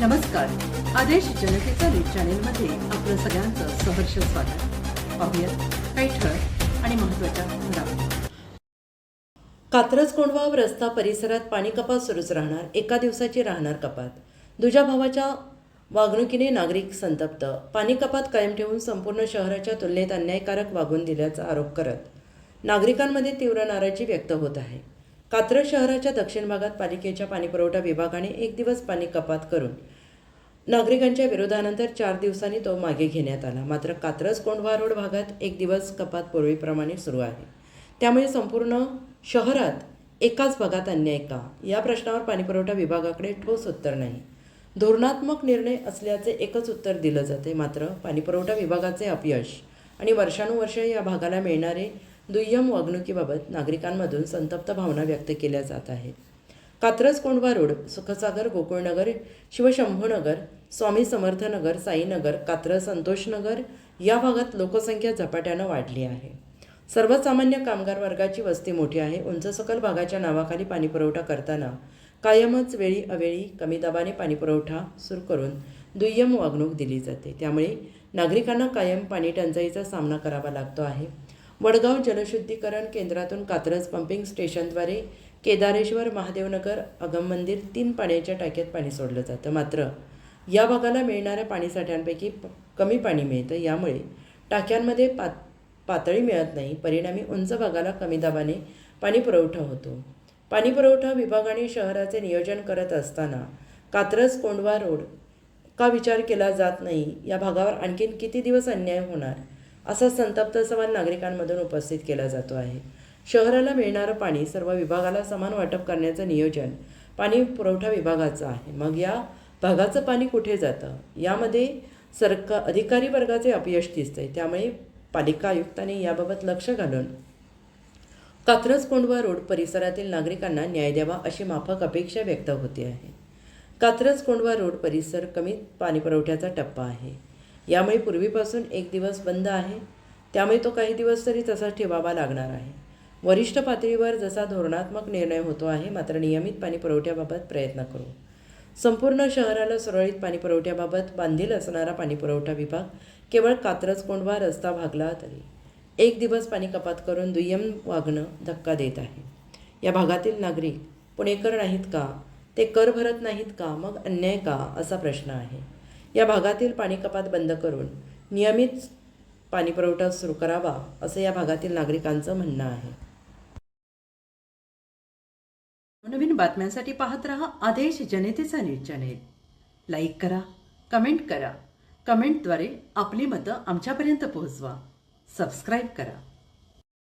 नमस्कार. आदेश जनतेचा न्यूज चॅनेलमध्ये आपलं सगळ्यांचं सहर्ष स्वागत. पाहूयात काही ठळक आणि महत्त्वाच्या घडामोडी. कात्रज कोंडवा रस्ता परिसरात पाणी कपात सुरूच राहणार एका दिवसाची राहणार कपात. दुजा भावाच्या वागणुकीने नागरिक संतप्त. पाणी कपात कायम ठेवून संपूर्ण शहराच्या तुलनेत अन्यायकारक वागून दिल्याचा आरोप करत नागरिकांमध्ये तीव्र नाराजी व्यक्त होत आहे. कात्रज शहराच्या दक्षिण भागात पालिकेच्या पाणीपुरवठा विभागाने एक दिवस पाणी कपात करून नागरिकांच्या विरोधानंतर चार दिवसांनी तो मागे घेण्यात आला. मात्र कात्रज कोंढवा रोड भागात एक दिवस कपात पूर्वीप्रमाणे सुरू आहे. त्यामुळे संपूर्ण शहरात एकाच भागात अन्याय का? या प्रश्नावर पाणीपुरवठा विभागाकडे ठोस उत्तर नाही. धोरणात्मक निर्णय असल्याचे एकच उत्तर दिलं जाते. मात्र पाणीपुरवठा विभागाचे अपयश आणि वर्षानुवर्षे या भागाला मिळणारे दुय्यम वागणुकीबाबत नागरिकांमधून संतप्त भावना व्यक्त केल्या जात आहेत. कात्रज कोंडवा रोड सुखसागर गोकुळनगर शिवशंभूनगर स्वामी समर्थनगर साईनगर कात्रज संतोषनगर या भागात लोकसंख्या झपाट्यानं वाढली आहे. सर्वसामान्य कामगार वर्गाची वस्ती मोठी आहे. उंच सकल भागाच्या नावाखाली पाणीपुरवठा करताना कायमच वेळी अवेळी कमी दाबाने पाणीपुरवठा सुरू करून दुय्यम वागणूक दिली जाते. त्यामुळे नागरिकांना कायम पाणी टंचाईचा सामना करावा लागतो आहे. वडगाव जलशुद्धीकरण केंद्रातून कात्रज पंपिंग स्टेशनद्वारे केदारेश्वर महादेवनगर अगम मंदिर तीन पाण्याच्या टाक्यात पाणी सोडलं जातं. मात्र या भागाला मिळणाऱ्या पाणीसाठ्यांपैकी प- कमी पाणी मिळतं. यामुळे टाक्यांमध्ये पात पातळी मिळत नाही. परिणामी उंच भागाला कमी दाबाने पाणी पुरवठा होतो. पाणी पुरवठा विभागाने शहराचे नियोजन करत असताना कात्रज कोंडवा रोड का विचार केला जात नाही? या भागावर आणखीन किती दिवस अन्याय होणार? असा संतप्त सवाल नागरिकांमधून उपस्थित केला जातो आहे. शहराला मिळणारं पाणी सर्व विभागाला समान वाटप करण्याचं नियोजन पाणी पुरवठा विभागाचं आहे. मग या भागाचं पाणी कुठे जातं? यामध्ये सरकार अधिकारी वर्गाचे अपयश दिसतंय. त्यामुळे पालिका आयुक्तांनी याबाबत लक्ष घालून कात्रज कोंडवा रोड परिसरातील नागरिकांना न्याय द्यावा अशी माफक अपेक्षा व्यक्त होते आहे. कात्रज कोंडवा रोड परिसर कमी पाणीपुरवठ्याचा टप्पा आहे. यामुळे पूर्वीपासून एक दिवस बंद आहे. त्यामुळे तो काही दिवस तरी तसाच ठेवावा लागणार आहे. वरिष्ठ पातळीवर जसा धोरणात्मक निर्णय होतो आहे मात्र नियमित पाणी पुरवठ्याबाबत प्रयत्न करू. संपूर्ण शहराला सुरळीत पाणीपुरवठ्याबाबत बांधील असणारा पाणीपुरवठा विभाग केवळ कात्रज कोंडवा रस्ता भागला तरी एक दिवस पाणी कपात करून दुय्यम वागणं धक्का देत आहे. या भागातील नागरिक पुणेकर नाहीत का? ते कर भरत नाहीत का? मग अन्याय का? असा प्रश्न आहे. या भागातील पाणी कपात बंद करून नियमित पाणीपुरवठा सुरू करावा असं या भागातील नागरिकांचं म्हणणं आहे. नवीन बातम्यांसाठी पाहत रहा आदेश जनतेचा न्यूज चॅनेल. लाईक करा कमेंट करा. कमेंटद्वारे आपली मतं आमच्यापर्यंत पोहोचवा. सबस्क्राईब करा.